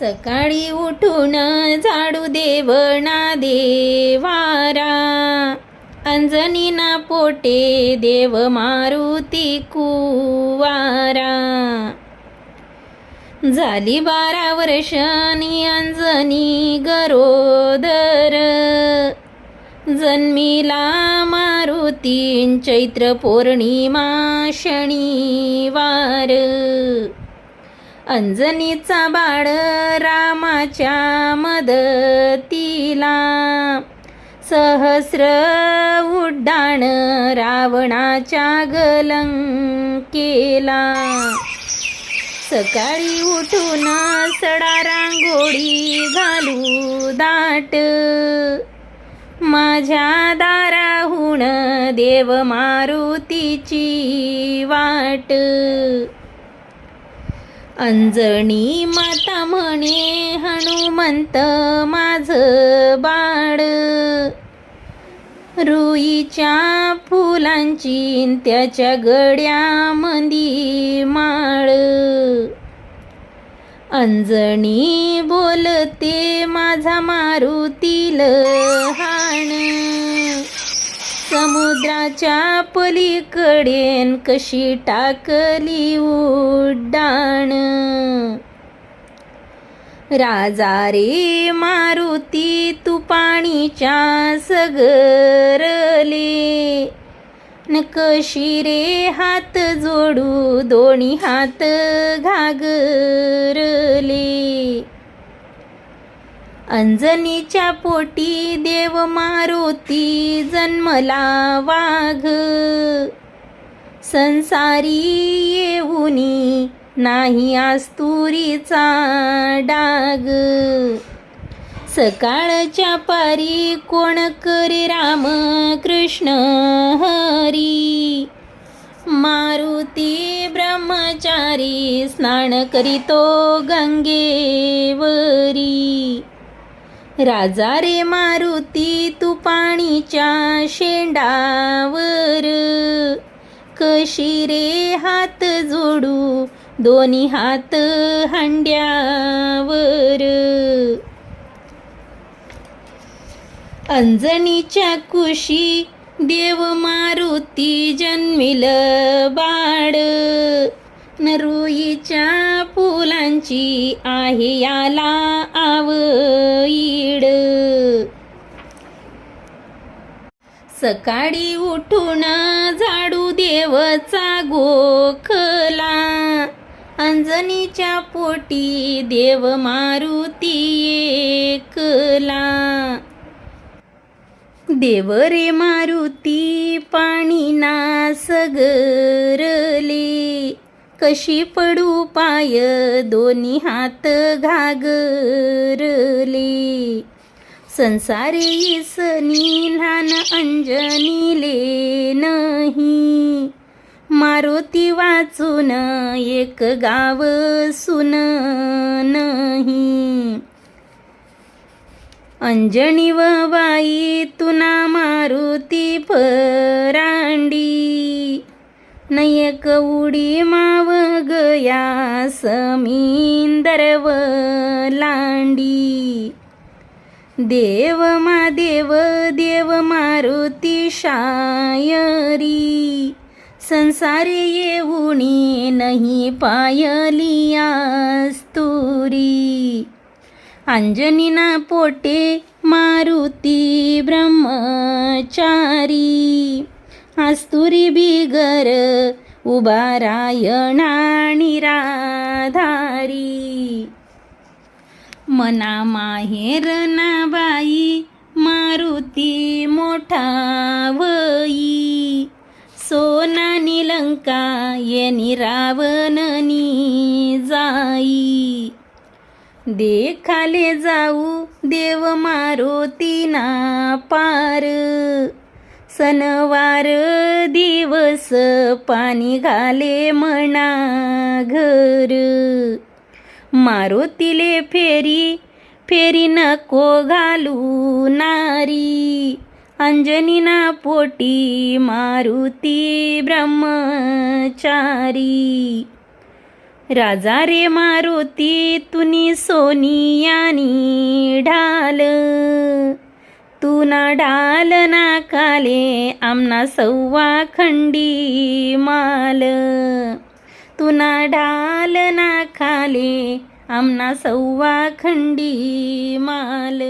सकाळी उठून झाडू देवना देवारा. अंजनीना पोटे देव मारुती कुवारा. झाली बारा वर्षांनी अंजनी गरोदर. जन्मिला मारुतीन चैत्र पौर्णिमा शनिवार. अंजनीचा बाळ रामाच्या मदतीला. सहस्र उड्डाण रावणाच्या गलंकेला. सकाळी उठून सडा रांगोळी घालू दाट. माझ्या दाराहून देव मारुतीची वाट. अंजणी माता म्हणे हनुमंत माझ बाळ. रुईच्या फुलांची त्याच्या गड्यामंदी माळ. अंजणी बोलते माझा मारुतील हाण. समुद्राच्या पलीकडेन कशी टाकली उड्डाण? राजा रे मारुती तू पाणीच्या सगरले. न कशी रे हात जोडू दोन्ही हात घागरले. अंजनीच्या पोटी देव मारुती जन्मला वाघ संसारी येऊनी नाही आस्तुरीचा डाग. सकाळच्या पारी कोण करे राम कृष्ण हरी. मारुती ब्रह्मचारी स्नान करीतो गंगेवर. राजा रे मारुती तू पाणीच्या शेंडावर. कशी रे हात जोडू दोन्ही हात हांड्यावर. अंजनीच्या कुशी देव मारुती जन्मिल बाळ. नरुईच्या फुलांची आहे याला सकाळी उठून झाडू देवचा गोखला. अंजनीच्या पोटी देव मारुती एकला. देव रे मारुती पाणी ना सगरले कशी पडू पाय दोन्ही हात घागरले. संसारे इसनी लहान अंजनी ले नाही. मारुती वाचून एक गाव सुन नाही. अंजनी व बाई तुना मारुती परांडी. नयक उडी माव गया समींदर लांडी. देव मा देव देव मारुती शायरी संसारे येऊनी नाही पायली आस्तुरी. अंजनीना पोटे मारुती ब्रह्मचारी आस्तुरी बिगर उभा रायणा निराधारी मना माहेर ना बाई मारुती मोठा वई सोना निलंका येनी रावणनी जाई. देखाले जाऊ देव मारुतीना पार. सणवार दिवस पाणी घाले म्हणा घर. मारुतीले फेरी फेरी नको घालू नारी. अंजनीना पोटी मारुती ब्रह्मचारी. राजा रे मारुती तुनी सोनियानी ढाल. तुना ढाल ना काले आमना सव्वा खंडी माल. तुना ढाल ना खाले आमना सव्वा खंडी माल.